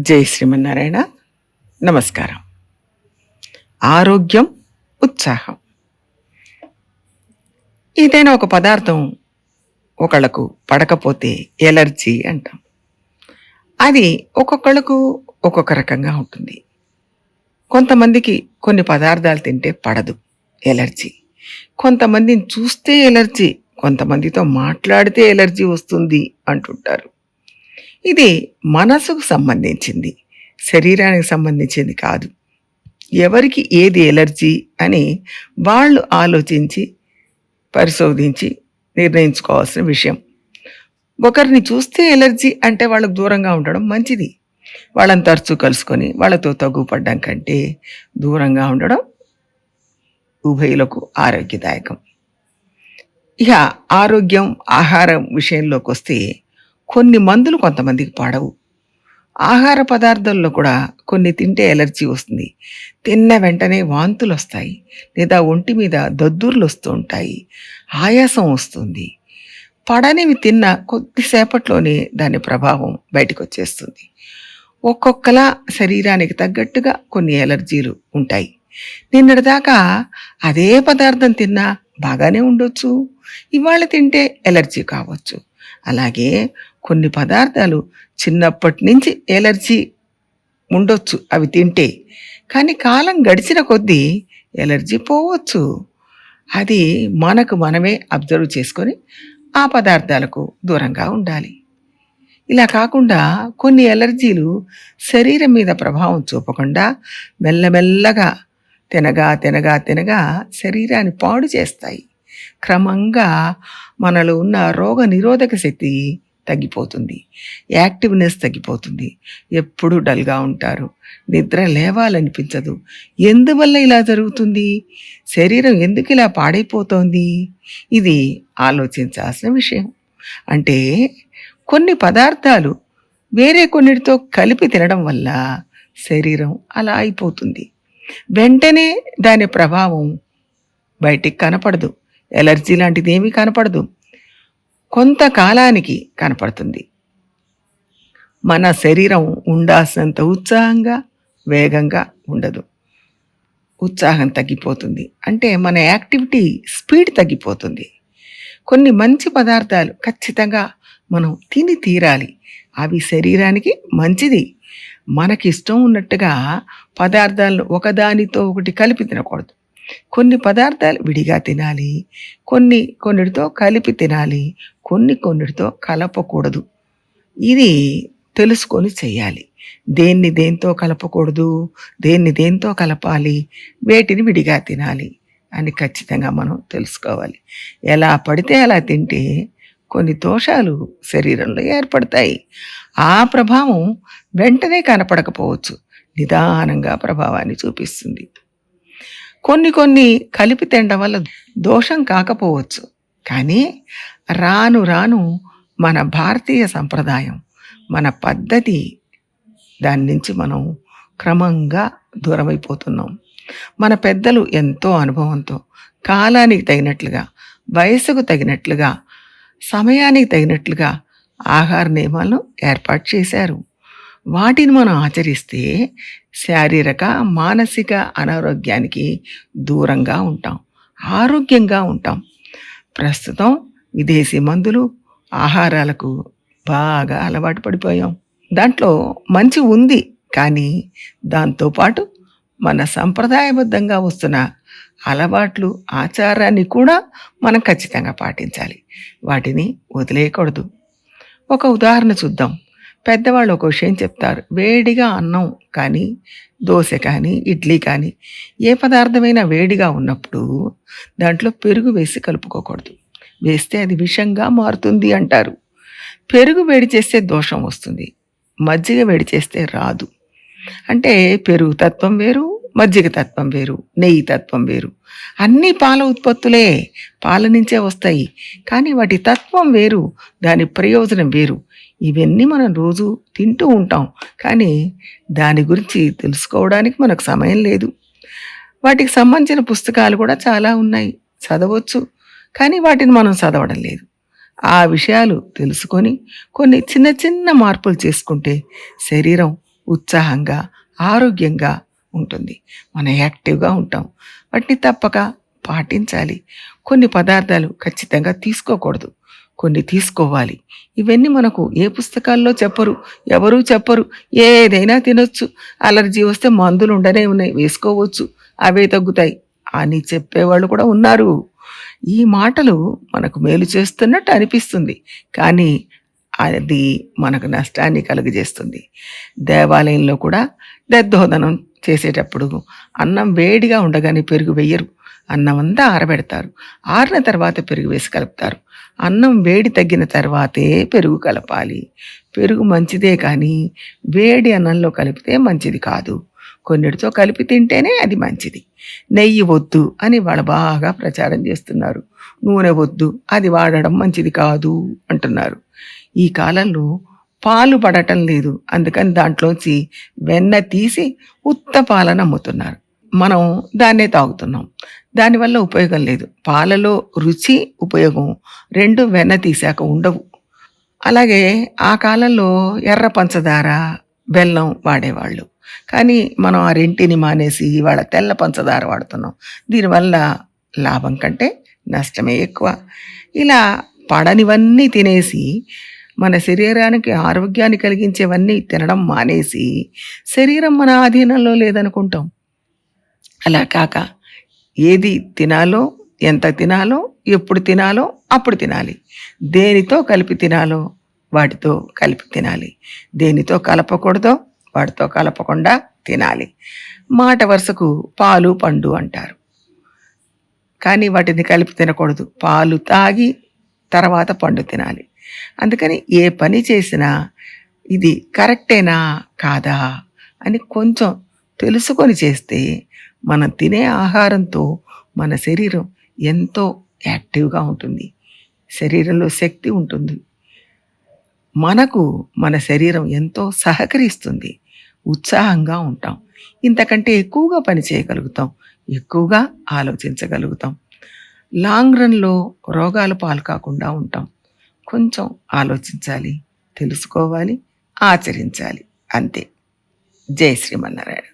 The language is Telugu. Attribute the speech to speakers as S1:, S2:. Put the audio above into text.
S1: జై శ్రీమన్నారాయణ. నమస్కారం. ఆరోగ్యం ఉత్సాహం. ఏదైనా ఒక పదార్థం ఒకళ్ళకు పడకపోతే ఎలర్జీ అంటాం. అది ఒక్కొక్కళ్ళకు ఒక్కొక్క రకంగా ఉంటుంది. కొంతమందికి కొన్ని పదార్థాలు తింటే పడదు ఎలర్జీ. కొంతమందిని చూస్తే ఎలర్జీ కొంతమందితో మాట్లాడితే ఎలర్జీ వస్తుంది అంటుంటారు. ఇది మనసుకు సంబంధించింది శరీరానికి సంబంధించింది కాదు. ఎవరికి ఏది ఎలర్జీ అని వాళ్ళు ఆలోచించి పరిశోధించి నిర్ణయించుకోవాల్సిన విషయం. ఒకరిని చూస్తే ఎలర్జీ అంటే వాళ్ళకు దూరంగా ఉండడం మంచిది. వాళ్ళని తరచూ కలుసుకొని వాళ్ళతో తగ్గుపడ్డం కంటే దూరంగా ఉండడం ఉభయులకు ఆరోగ్యదాయకం. ఇక ఆరోగ్యం ఆహారం విషయంలోకి వస్తే కొన్ని మందులు కొంతమందికి పడవు. ఆహార పదార్థాల్లో కూడా కొన్ని తింటే ఎలర్జీ వస్తుంది. తిన్న వెంటనే వాంతులు వస్తాయి లేదా ఒంటి మీద దద్దుర్లు వస్తూ ఉంటాయి. ఆయాసం వస్తుంది. పడనివి తిన్న కొద్దిసేపట్లోనే దాని ప్రభావం బయటకు వచ్చేస్తుంది ఒక్కొక్కలా శరీరానికి తగ్గట్టుగా కొన్ని ఎలర్జీలు ఉంటాయి. నిన్నటిదాకా అదే పదార్థం తిన్నా బాగానే ఉండొచ్చు. ఇవాళ తింటే ఎలర్జీ కావచ్చు. అలాగే కొన్ని పదార్థాలు చిన్నప్పటి నుంచి ఎలర్జీ ఉండొచ్చు అవి తింటే. కానీ కాలం గడిచిన కొద్దీ ఎలర్జీ పోవచ్చు. అది మనకు మనమే అబ్జర్వ్ చేసుకొని ఆ పదార్థాలకు దూరంగా ఉండాలి. ఇలా కాకుండా కొన్ని ఎలర్జీలు శరీరం మీద ప్రభావం చూపకుండా మెల్లమెల్లగా తినగా తినగా తినగా శరీరాన్ని పాడు చేస్తాయి. క్రమంగా మనలో ఉన్న రోగ నిరోధక శక్తి తగ్గిపోతుంది. యాక్టివ్నెస్ తగ్గిపోతుంది. ఎప్పుడు డల్గా ఉంటారు. నిద్ర లేవాలనిపించదు. ఎందువల్ల ఇలా జరుగుతుంది? శరీరం ఎందుకు ఇలా పాడైపోతోంది? ఇది ఆలోచించాల్సిన విషయం. అంటే కొన్ని పదార్థాలు వేరే కొన్నిటితో కలిపి తినడం వల్ల శరీరం అలా అయిపోతుంది. వెంటనే దాని ప్రభావం బయటికి కనపడదు. ఎలర్జీ లాంటిది ఏమీ కనపడదు. కొంతకాలానికి కనపడుతుంది. మన శరీరం ఉండాల్సినంత ఉత్సాహంగా వేగంగా ఉండదు. ఉత్సాహం తగ్గిపోతుంది. అంటే మన యాక్టివిటీ స్పీడ్ తగ్గిపోతుంది. కొన్ని మంచి పదార్థాలు ఖచ్చితంగా మనం తిని తీరాలి. అవి శరీరానికి మంచిది. మనకి ఇష్టం ఉన్నట్టుగా పదార్థాలను ఒకదానితో ఒకటి కలిపి తినకూడదు. కొన్ని పదార్థాలు విడిగా తినాలి కొన్ని కొన్నిటితో కలిపి తినాలి కొన్ని కొన్నిటితో కలపకూడదు. ఇది తెలుసుకొని చేయాలి దేన్ని దేంతో కలపకూడదు దేన్ని దేంతో కలపాలి వేటిని విడిగా తినాలి అని ఖచ్చితంగా మనం తెలుసుకోవాలి. ఎలా పడితే అలా తింటే కొన్ని దోషాలు శరీరంలో ఏర్పడతాయి. ఆ ప్రభావం వెంటనే కనపడకపోవచ్చు. నిదానంగా ప్రభావాన్ని చూపిస్తుంది. కొన్ని కొన్ని కలిపి తినడం వల్ల దోషం కాకపోవచ్చు. కానీ రాను రాను మన భారతీయ సంప్రదాయం మన పద్ధతి దాని నుంచి మనం క్రమంగా దూరమైపోతున్నాం. మన పెద్దలు ఎంతో అనుభవంతో కాలానికి తగినట్లుగా వయసుకు తగినట్లుగా సమయానికి తగినట్లుగా ఆహార నియమాలను ఏర్పాటు చేశారు. వాటిని మనం ఆచరిస్తే శారీరక మానసిక అనారోగ్యానికి దూరంగా ఉంటాం ఆరోగ్యంగా ఉంటాం. ప్రస్తుతం విదేశీ మందులు ఆహారాలకు బాగా అలవాటు పడిపోయాం. దాంట్లో మంచి ఉంది కానీ దాంతోపాటు మన సంప్రదాయబద్ధంగా వస్తున్న అలవాట్లు ఆచారాన్ని కూడా మనం ఖచ్చితంగా పాటించాలి. వాటిని వదిలేయకూడదు. ఒక ఉదాహరణ చూద్దాం. పెద్దవాళ్ళు ఒక విషయం చెప్తారు. వేడిగా అన్నం కానీ దోశ కానీ ఇడ్లీ కానీ ఏ పదార్థమైనా వేడిగా ఉన్నప్పుడు దాంట్లో పెరుగు వేసి కలుపుకోకూడదు. వేస్తే అది విషంగా మారుతుంది అంటారు. పెరుగు వేడి చేస్తే దోషం వస్తుంది. మజ్జిగ వేడి చేస్తే రాదు. అంటే పెరుగు తత్వం వేరు మజ్జిగ తత్వం వేరు నెయ్యి తత్వం వేరు. అన్నీ పాల ఉత్పత్తులే పాల నుంచే వస్తాయి. కానీ వాటి తత్వం వేరు దాని ప్రయోజనం వేరు. ఇవన్నీ మనం రోజు తింటూ ఉంటాం. కానీ దాని గురించి తెలుసుకోవడానికి మనకు సమయం లేదు. వాటికి సంబంధించిన పుస్తకాలు కూడా చాలా ఉన్నాయి. చదవచ్చు. కానీ వాటిని మనం చదవడం లేదు. ఆ విషయాలు తెలుసుకొని కొన్ని చిన్న చిన్న మార్పులు చేసుకుంటే శరీరం ఉత్సాహంగా ఆరోగ్యంగా ఉంటుంది. మనం యాక్టివ్గా ఉంటాం. వాటిని తప్పక పాటించాలి. కొన్ని పదార్థాలు ఖచ్చితంగా తీసుకోకూడదు. కొన్ని తీసుకోవాలి. ఇవన్నీ మనకు ఏ పుస్తకాల్లో చెప్పరు ఎవరూ చెప్పరు. ఏదైనా తినొచ్చు. అలర్జీ వస్తే మందులు ఉండనే ఉన్నాయి వేసుకోవచ్చు. అవే తగ్గుతాయి అని చెప్పేవాళ్ళు కూడా ఉన్నారు. ఈ మాటలు మనకు మేలు చేస్తున్నట్టు అనిపిస్తుంది. కానీ అది మనకు నష్టాన్ని కలుగజేస్తుంది. దేవాలయంలో కూడా దద్దోదనం చేసేటప్పుడు అన్నం వేడిగా ఉండగానే పెరుగు వెయ్యరు అన్నం అంతా ఆరబెడతారు. ఆరిన తర్వాత పెరుగు వేసి కలుపుతారు. అన్నం వేడి తగ్గిన తర్వాతే పెరుగు కలపాలి. పెరుగు మంచిదే కానీ వేడి అన్నంలో కలిపితే మంచిది కాదు. కొన్నిటితో కలిపి తింటేనే అది మంచిది. నెయ్యి వద్దు అని వాళ్ళు బాగా ప్రచారం చేస్తున్నారు. నూనె వద్దు అది వాడడం మంచిది కాదు అంటున్నారు. ఈ కాలంలో పాలు పడటం లేదు. అందుకని దాంట్లోంచి వెన్న తీసి ఉత్త పాలను అమ్ముతున్నారు. మనం దాన్నే తాగుతున్నాం. దానివల్ల ఉపయోగం లేదు. పాలలో రుచి ఉపయోగం. రెండు వెన్న తీశాక ఉండవు. అలాగే ఆ కాలంలో ఎర్ర పంచదార బెల్లం వాడేవాళ్ళు. కానీ మనం ఆ రెంటిని మానేసి ఇవాళ తెల్ల పంచదార వాడుతున్నాం. దీనివల్ల లాభం కంటే నష్టమే ఎక్కువ. ఇలా పడనివన్నీ తినేసి మన శరీరానికి ఆరోగ్యాన్ని కలిగించేవన్నీ తినడం మానేసి శరీరం మన ఆధీనంలో లేదనుకుంటాం. అలా కాక ఏది తినాలో ఎంత తినాలో ఎప్పుడు తినాలో అప్పుడు తినాలి. దేనితో కలిపి తినాలో వాటితో కలిపి తినాలి. దేనితో కలపకూడదో వాటితో కలపకుండా తినాలి. మాట వరుసకు పాలు పండు అంటారు. కానీ వాటిని కలిపి తినకూడదు. పాలు తాగి తర్వాత పండు తినాలి. అందుకని ఏ పని చేసినా ఇది కరెక్టేనా కాదా అని కొంచెం తెలుసుకొని చేస్తే మనం తినే ఆహారంతో మన శరీరం ఎంతో యాక్టివ్గా ఉంటుంది. శరీరంలో శక్తి ఉంటుంది. మనకు మన శరీరం ఎంతో సహకరిస్తుంది. ఉత్సాహంగా ఉంటాం. ఇంతకంటే ఎక్కువగా పని చేయగలుగుతాం. ఎక్కువగా ఆలోచించగలుగుతాం. లాంగ్ రన్లో రోగాలు పాలు కాకుండా ఉంటాం. కొంచెం ఆలోచించాలి తెలుసుకోవాలి ఆచరించాలి. అంతే. జై శ్రీమన్నారాయణ.